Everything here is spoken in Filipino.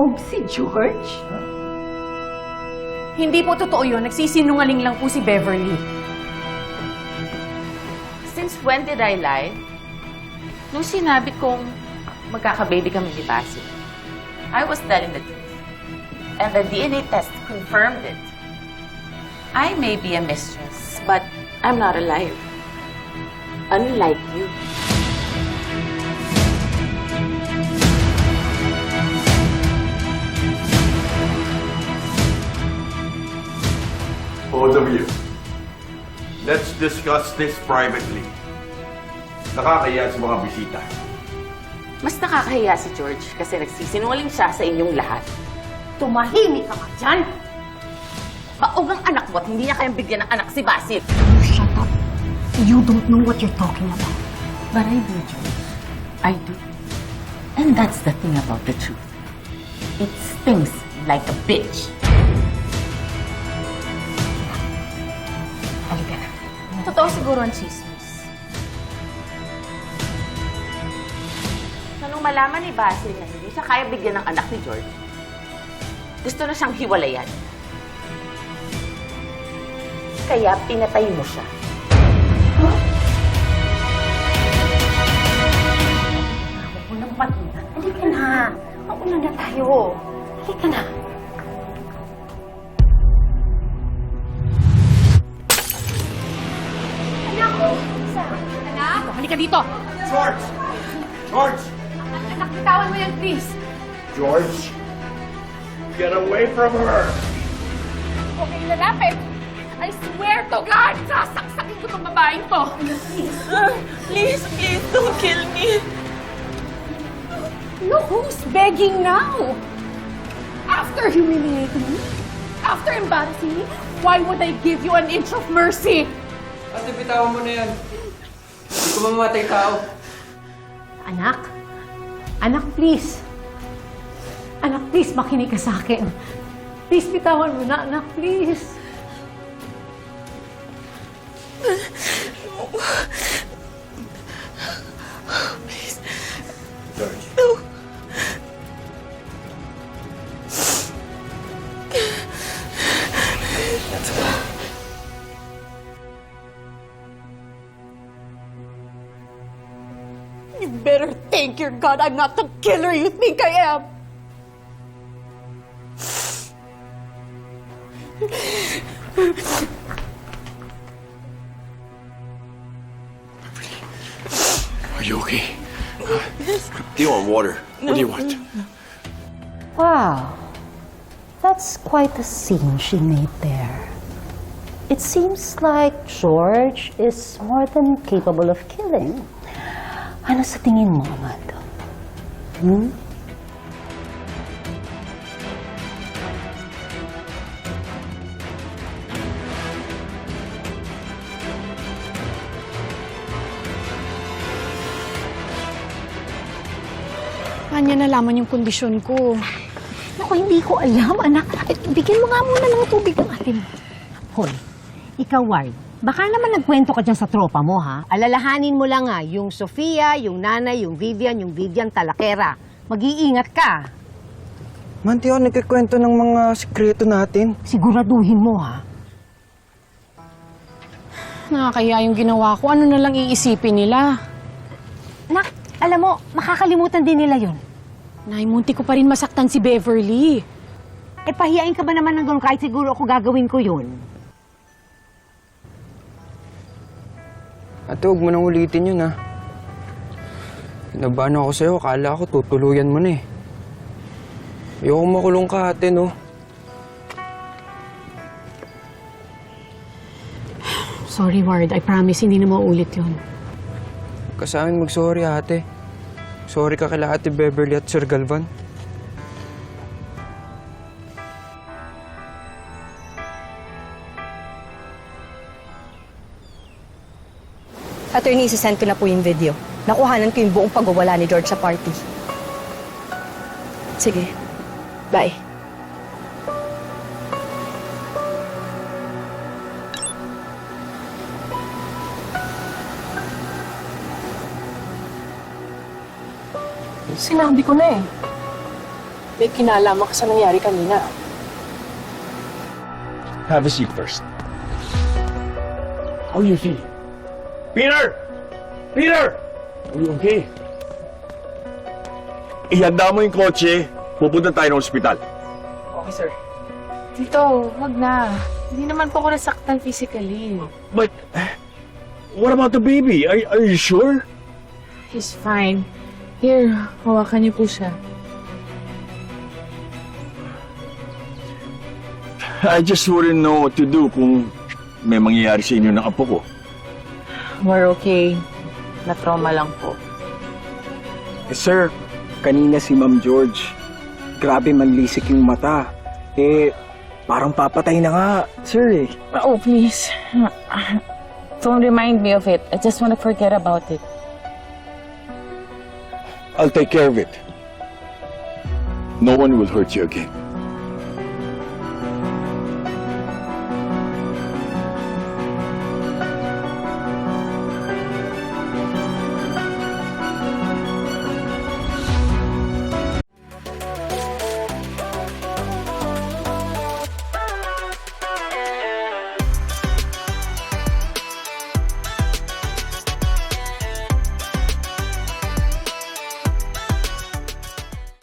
Nabaog si George? Hindi po totoo yun. Nagsisinungaling lang po si Beverly. Since when did I lie? Nung sinabi kong magkakababy kami ni Basil, I was telling the truth. And the DNA test confirmed it. I may be a mistress, but I'm not a liar. Unlike you. Both of you, let's discuss this privately. Nakakaya sa mga bisita. Mas nakakahiya si George kasi nagsisinungaling siya sa inyong lahat. Tumahimik ka nga dyan! Baog ang anak mo at hindi niya kayang bigyan ng anak si Basil. Shut up. You don't know what you're talking about. But I do, George. I do. And that's the thing about the truth. It stings like a bitch. Totoo siguro ang chismis. Nung malaman ni Basil na hindi siya kaya bigyan ng anak ni George, gusto na siyang hiwalayan. Kaya pinatay mo siya. Halika dito! George! George! Anak, bitawan mo yan, please! George! Get away from her! Okay, lalapit! I swear to God, sasaksakin ko tong babaeng to! Please, please, don't kill me. Look who's begging now! After humiliating me, after embarrassing me, why would I give you an inch of mercy? Ate, bitawan mo na yan. Hindi ko mamatay tao. Anak. Anak, please. Anak, please, makinig ka sa akin. Please, bitawan mo na, anak, please. You better thank your God I'm not the killer you think I am! Are you okay? Do you want water? What do you want? Wow, that's quite a scene she made there. It seems like George is more than capable of killing. Ano sa tingin mo, Amado? Hmm? Paano niya nalaman yung kondisyon ko? Naku, hindi ko alam, anak. Ay, bigyan mo nga muna ng tubig ng ate mo. Hoy, ikaw, Ward. Baka naman nagkwento ka dyan sa tropa mo, ha? Alalahanin mo lang, ha? Yung Sofia, yung Nanay, yung Vivian, yung Vivian Talakera. Mag-iingat ka. Manti ako nagkikwento ng mga sikreto natin. Siguraduhin mo, ha? Nakakaya yung ginawa ko. Ano na lang iisipin nila? Nak, alam mo, makakalimutan din nila yun. Nay, munti ko pa rin masaktan si Beverly. Eh, pahiyain ka ba naman ng ganun kahit siguro ako gagawin ko yun? Ate, huwag mo nang ulitin yun, ha? Kinabahan ako sa'yo. Akala ko tutuluyan mo na, eh. Ayoko makulong ka, ate, no? Sorry, Ward. I promise, hindi na maulit yun. Huwag ka sa amin mag-sorry, ate. Sorry ka kila ate Beverly at Sir Galvan. Attorney, isasend ko na po yung video. Nakuhanan ko yung buong pagwawala ni George sa party. Sige. Bye. Sinabi ko na eh. may kinalaman ka sa nangyari kanina. Have a seat first. How you feel? Peter! Peter! Are you okay? Ihanda mo yung kotse. Pupunta tayo ng ospital. Okay, sir. Tito, wag na. Hindi naman po ako nasaktan physically. But, what about the baby? Are, are you sure? He's fine. Here, hawakan niyo po siya. I just wouldn't know what to do kung may mangyayari sa inyo ng apo ko. We're okay. Na-trauma lang po. Eh, sir, kanina si Ma'am George. Grabe manlisik yung mata. Eh, parang papatay na nga, sir eh. Oh, please. Don't remind me of it. I just want to forget about it. I'll take care of it. No one will hurt you again.